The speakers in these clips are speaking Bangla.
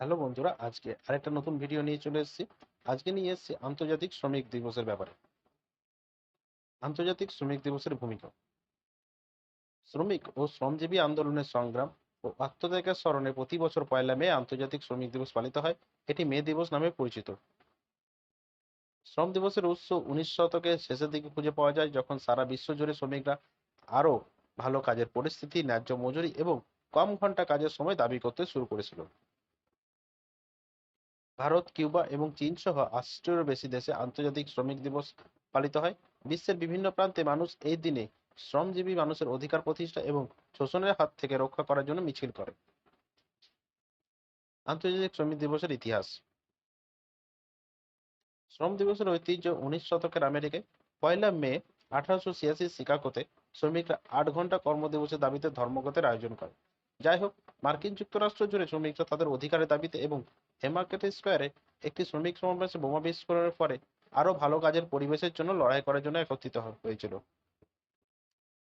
হ্যালো বন্ধুরা, আজকে আরেকটা নতুন ভিডিও নিয়ে চলে এসেছি। আজকে নিয়ে এসেছি আন্তর্জাতিক শ্রমিক দিবসের ব্যাপারে। আন্তর্জাতিক শ্রমিক দিবসের ভূমিকা। শ্রমিক ও শ্রমজীবী আন্দোলনের সংগ্রাম ও আত্মত্যাগের স্মরণে প্রতি বছর পয়লা মে আন্তর্জাতিক শ্রমিক দিবস পালিত হয়। এটি মে দিবস নামে পরিচিত। শ্রম দিবসের উৎস উনিশ শতকের শেষের দিকে খুঁজে পাওয়া যায়, যখন সারা বিশ্ব জুড়ে শ্রমিকরা আরও ভালো কাজের পরিস্থিতি, ন্যায্য মজুরি এবং কম ঘণ্টা কাজের সময় দাবি করতে শুরু করেছিল। ভারত, কিউবা এবং চীন সহ আশিটিরও বেশি দেশে আন্তর্জাতিক শ্রমিক দিবস পালিত হয়। বিশ্বের বিভিন্ন প্রান্তে মানুষ এই দিনে শ্রমজীবী মানুষের অধিকার প্রতিষ্ঠা এবং শোষণের হাত থেকে রক্ষা করার জন্য মিছিল করে। আন্তর্জাতিক শ্রমিক দিবসের ইতিহাস। শ্রম দিবসের ঐতিহ্য উনিশ শতকের আমেরিকায়। পয়লা মে আঠারোশো ছিয়াশি শিকাগোতে শ্রমিকরা আট ঘণ্টা কর্মদিবসের দাবিতে ধর্মঘটের আয়োজন করে। যাই হোক, মার্কিন যুক্তরাষ্ট্র জুড়ে শ্রমিকরা তাদের অধিকারের দাবিতে এবং হেমার্কেট স্কোয়ারে একটি শ্রমিক সমাবেশে বোমা বিস্ফোরণের পরে আরও ভালো কাজের পরিবেশের জন্য লড়াই করার জন্য একত্রিত হয়েছিল।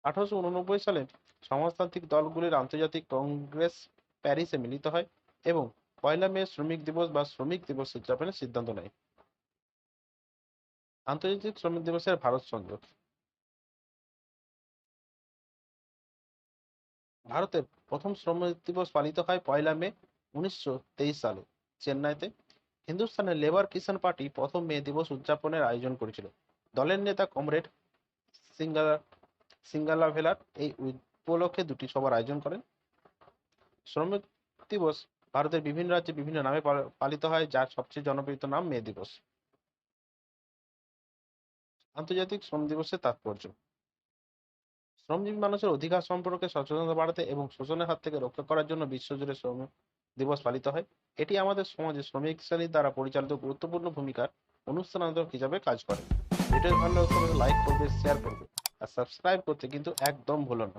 আঠারোশো উননব্বই সালে সমাজতান্ত্রিক দলগুলির আন্তর্জাতিক কংগ্রেস প্যারিসে মিলিত হয় এবং পয়লা মে শ্রমিক দিবস বা শ্রমিক দিবস উদযাপনের সিদ্ধান্ত নেয়। আন্তর্জাতিক শ্রমিক দিবসের ভারত সংযোগ ভারতের প্রথম শ্রম দিবস পালিত হয় পয়লা মে উনিশশো তেইশ সালে। চেন্নাইতে হিন্দুস্তানের লেবার কিষাণ পার্টি প্রথম মে দিবস উদযাপনের আয়োজন করেছিল। দলের নেতা কমরেড সিঙ্গালা ভেলার এই উপলক্ষে দুটি সভার আয়োজন করেন। শ্রমিক দিবস ভারতের বিভিন্ন রাজ্যে বিভিন্ন নামে পাল- পালিত হয়, যার সবচেয়ে জনপ্রিয় নাম মে দিবস। আন্তর্জাতিক শ্রম দিবসের তাৎপর্য। শ্রমজীবী মানুষের অধিকার সম্পর্কে সচেতনতা বাড়াতে এবং শোষণের হাত থেকে রক্ষা করার জন্য বিশ্বজুড়ে শ্রম দিবস পালিত হয়। এটি আমাদের সমাজে শ্রমিক শ্রেণির দ্বারা পরিচালিত গুরুত্বপূর্ণ ভূমিকার অনুষ্ঠানান্তরক হিসাবে কাজ করে। ভিডিও ভালো লাগলে লাইক করবে শেয়ার করবে। আর সাবস্ক্রাইব করতে কিন্তু একদম ভুলো না।